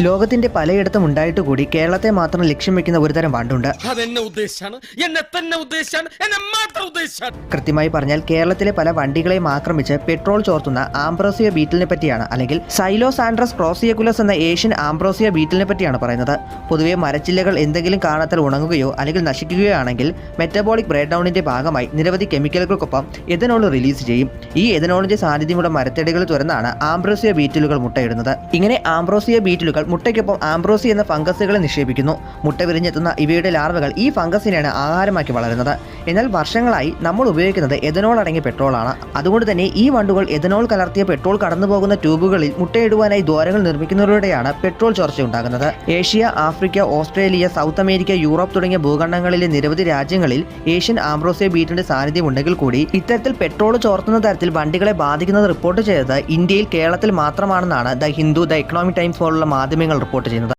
ലോകത്തിന്റെ പലയിടത്തും ഉണ്ടായിട്ട് കൂടി കേരളത്തെ മാത്രം ലക്ഷ്യം വെക്കുന്ന ഒരുതരം ഉദ്ദേശാണ്. കൃത്യമായി പറഞ്ഞാൽ കേരളത്തിലെ പല വണ്ടികളെയും ആക്രമിച്ച് പെട്രോൾ ചോർത്തുന്ന ആംബ്രോസിയ ബീറ്റിലിനെ പറ്റിയാണ് അല്ലെങ്കിൽ സൈലോ സാൻഡ്രസ് ക്രോസിയകുലസ് എന്ന ഏഷ്യൻ ആംബ്രോസിയ ബീറ്റിലിനെ പറ്റിയാണ് പറയുന്നത്. പൊതുവെ മരച്ചില്ലകൾ എന്തെങ്കിലും കാരണത്താൽ ഉണങ്ങുകയോ അല്ലെങ്കിൽ നശിക്കുകയോ ആണെങ്കിൽ മെറ്റബോളിക് ബ്രേക്ക് ഡൗണിന്റെ ഭാഗമായി നിരവധി കെമിക്കലുകൾക്കൊപ്പം എഥനോൾ റിലീസ് ചെയ്യും. ഈ എഥനോളിന്റെ സാന്നിധ്യമുള്ള മരത്തടികൾ തുറന്നാണ് ആംബ്രോസിയ ബീറ്റിലുകൾ മുട്ടയിടുന്നത്. ഇങ്ങനെ ആംബ്രോസിയ ബീറ്റിലുകൾ മുട്ടയ്ക്കൊപ്പം ആംബ്രോസി എന്ന ഫംഗസുകളെ നിക്ഷേപിക്കുന്നു. മുട്ട വിരിഞ്ഞെത്തുന്ന ഇവയുടെ ലാർവകൾ ഈ ഫംഗസിനെയാണ് ആഹാരമാക്കി വളരുന്നത്. എന്നാൽ വർഷങ്ങളായി നമ്മൾ ഉപയോഗിക്കുന്നത് എഥനോൾ അടങ്ങിയ പെട്രോളാണ്. അതുകൊണ്ട് തന്നെ ഈ വണ്ടുകൾ എഥനോൾ കലർത്തിയ പെട്രോൾ കടന്നുപോകുന്ന ട്യൂബുകളിൽ മുട്ടയിടുവാനായി ദ്വാരങ്ങൾ നിർമ്മിക്കുന്നതിലൂടെയാണ് പെട്രോൾ ചോർച്ച ഉണ്ടാകുന്നത് Asia Africa Australia South America Europe തുടങ്ങിയ ഭൂഖണ്ഡങ്ങളിലെ നിരവധി രാജ്യങ്ങളിൽ ഏഷ്യൻ ആംബ്രോസിയ ബീറ്റിന്റെ സാന്നിധ്യം ഉണ്ടെങ്കിൽ കൂടി ഇത്തരത്തിൽ പെട്രോൾ ചോർത്തുന്ന തരത്തിൽ വണ്ടികളെ ബാധിക്കുന്നത് റിപ്പോർട്ട് ചെയ്തത് ഇന്ത്യയിൽ കേരളത്തിൽ മാത്രമാണെന്നാണ് the Hindu the Economic Times പോലുള്ള മാധ്യമങ്ങൾ റിപ്പോർട്ട് ചെയ്യുന്നത്.